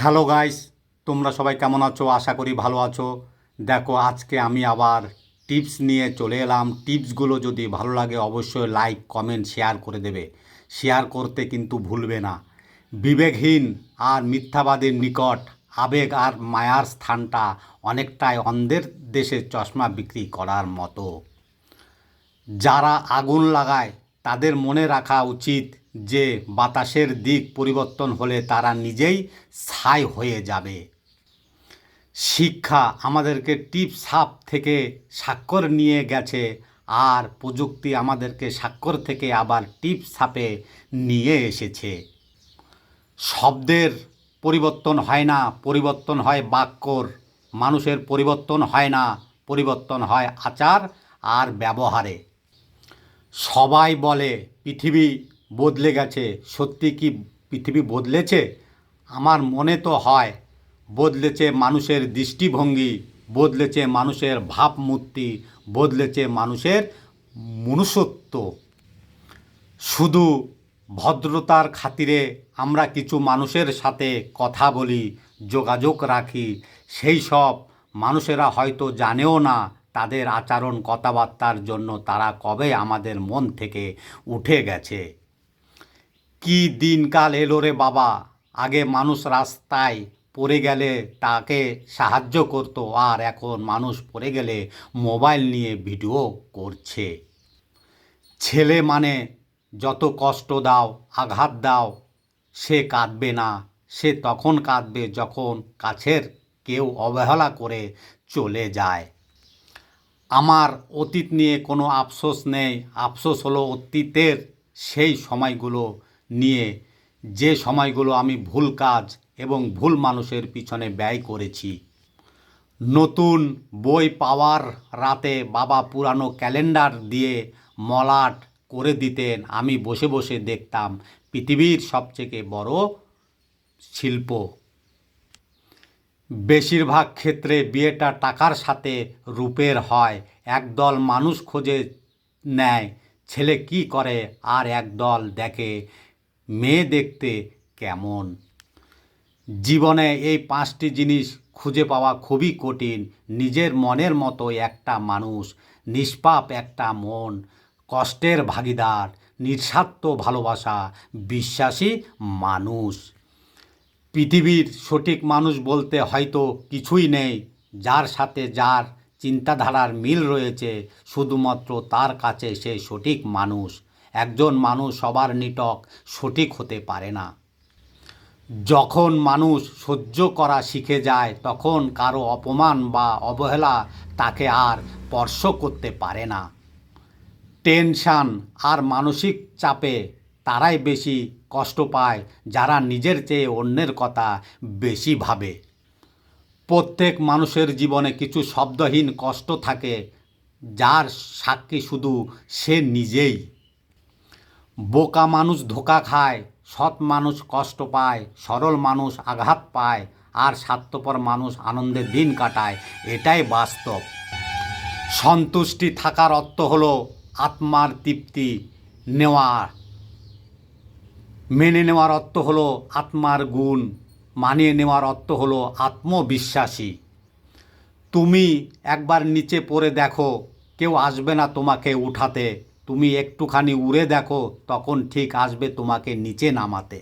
Hello guys, তোমরা সবাই কেমন আছো? আশা করি ভালো আছো। দেখো, আজকে আমি আবার টিপস নিয়ে চলে এলাম। টিপসগুলো যদি ভালো লাগে, অবশ্যই লাইক, কমেন্ট, শেয়ার করে দেবে। শেয়ার করতে কিন্তু ভুলবে না। বিবেকহীন আর মিথ্যাবাদীর নিকট আবেগ আর মায়ার স্থানটা অনেকটাই অন্ধের দেশে চশমা বিক্রি করার মতো। যারা আগুন লাগায়, তাদের মনে রাখা উচিত যে বাতাসের দিক পরিবর্তন হলে তারা নিজেই ছাই হয়ে যাবে। শিক্ষা আমাদেরকে টিপ সাপ থেকে স্বাক্ষর নিয়ে গেছে, আর প্রযুক্তি আমাদেরকে স্বাক্ষর থেকে আবার টিপ সাপে নিয়ে এসেছে। শব্দের পরিবর্তন হয় না, পরিবর্তন হয় বাক্যর। মানুষের পরিবর্তন হয় না, পরিবর্তন হয় আচার আর ব্যবহারে। সবাই বলে, পৃথিবী বদলে গেছে। সত্যি কি পৃথিবী বদলেছে? আমার মনে তো হয়, বদলেছে মানুষের দৃষ্টিভঙ্গি, বদলেছে মানুষের ভাবমূর্তি, বদলেছে মানুষের মনুষ্যত্ব। শুধু ভদ্রতার খাতিরে আমরা কিছু মানুষের সাথে কথা বলি, যোগাযোগ রাখি, সেই সব মানুষেরা হয়তো জানেও না তাদের আচরণ কথাবার্তার জন্য তারা কবে আমাদের মন থেকে উঠে গেছে। কি দিনকাল এলো রে বাবা? আগে মানুষ রাস্তায় পড়ে গেলে তাকে সাহায্য করতো, আর এখন মানুষ পড়ে গেলে মোবাইল নিয়ে ভিডিও করছে। ছেলে মানে যত কষ্ট দাও, আঘাত দাও, সে কাঁদবে না। সে তখন কাঁদবে যখন কাছের কেউ অবহেলা করে চলে যায়। আমার অতীত নিয়ে কোনো আফসোস নেই। আফসোস হলো অতীতের সেই সময়গুলো নিয়ে যে সময়গুলো আমি ভুল কাজ এবং ভুল মানুষের পিছনে ব্যয় করেছি। নতুন বই পাওয়ার রাতে বাবা পুরানো ক্যালেন্ডার দিয়ে মলাট করে দিতেন, আমি বসে বসে দেখতাম পৃথিবীর সবথেকে বড় শিল্প। বেশিরভাগ ক্ষেত্রে বিয়েটা টাকার সাথে রূপের হয়, একদল মানুষ খোঁজে নেয়, ছেলে কি করে আর একদল দেখে। মেয়ে দেখতে কেমন? জীবনে এই পাঁচটি জিনিস খুঁজে পাওয়া খুবই কঠিন। নিজের মনের মতো একটা মানুষ, নিষ্পাপ একটা মন, কষ্টের ভাগিদার, নিঃস্বার্থ ভালোবাসা, বিশ্বাসী মানুষ। পৃথিবীর সঠিক মানুষ বলতে হয়তো কিছুই নেই। যার সাথে যার চিন্তাধারার মিল রয়েছে, শুধুমাত্র তার কাছে সে সঠিক মানুষ। একজন মানুষ সবার নিটক সঠিক হতে পারে না। যখন মানুষ সহ্য করা শিখে যায়, তখন কারও অপমান বা অবহেলা তাকে আর স্পর্শ করতে পারে না। টেনশান আর মানসিক চাপে তারাই বেশি কষ্ট পায়, যারা নিজের চেয়ে অন্যের কথা বেশি ভাবে। প্রত্যেক মানুষের জীবনে কিছু শব্দহীন কষ্ট থাকে, যার সাক্ষী শুধু সে নিজেই। বোকা মানুষ ধোকা খায়, সৎ মানুষ কষ্ট পায়, সরল মানুষ আঘাত পায়, আর স্বার্থপর মানুষ আনন্দের দিন কাটায়, এটাই বাস্তব। সন্তুষ্টি থাকার অর্থ হলো আত্মার তৃপ্তি নেওয়া। মেনে নেওয়ার অর্থ হলো আত্মার গুণ, মানিয়ে নেওয়ার অর্থ হলো আত্মবিশ্বাসী। তুমি একবার নিচে পড়ে দেখো, কেউ আসবে না তোমাকে উঠাতে। তুমি একটুখানি উড়ে দেখো তখন ঠিক আসবে তোমাকে নিচে নামাতে।